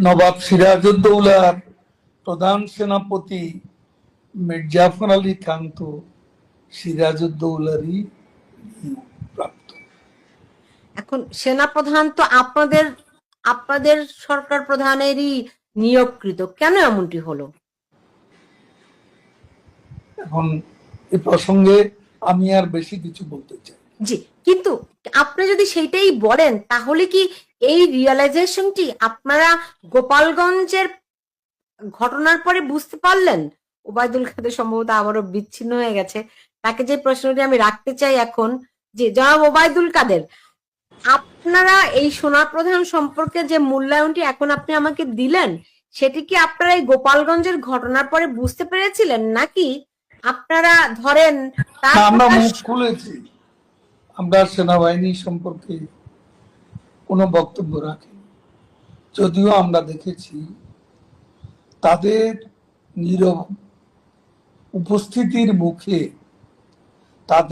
নবাব সিরাজউদ্দৌলার প্রধান সেনাপতি মির্জাফর আলী খান তো সিরাজউদ্দৌলারই প্রাপ্ত। এখন সেনাপ্রধান তো আপনাদের আপনাদের সরকার প্রধানেরই নিয়োগকৃত। কেন এমনটি হলো? এখন এ প্রসঙ্গে আমি আর বেশি কিছু বলতে চাই জি কিন্তু আপনি যদি সেইটাই বলেন তাহলে কি এই রিয়েলাইজেশনটি আপনারা গোপালগঞ্জের ঘটনার পরে বুঝতে পারলেন? ওবায়দুল কাদের সম্ভবত আবারও বিচ্ছিন্ন হয়ে গেছে। তাকে যে প্রশ্নটি আমি রাখতে চাই এখন যে জনাব ওবায়দুল কাদের আপনারা এই সোনা প্রধান সম্পর্কে যে মূল্যায়নটি এখন আপনি আমাকে দিলেন সেটি কি আপনারা এই গোপালগঞ্জের ঘটনার পরে বুঝতে পেরেছিলেন? নাকি আপনারা ধরেন আমরা মুখ খুলেছি। আমরা সেনাবাহিনী সম্পর্কে কোনো বক্তব্য রাখে যদিও আমরা দেখেছি তাদের নীরব উপস্থিতির মুখে তাদের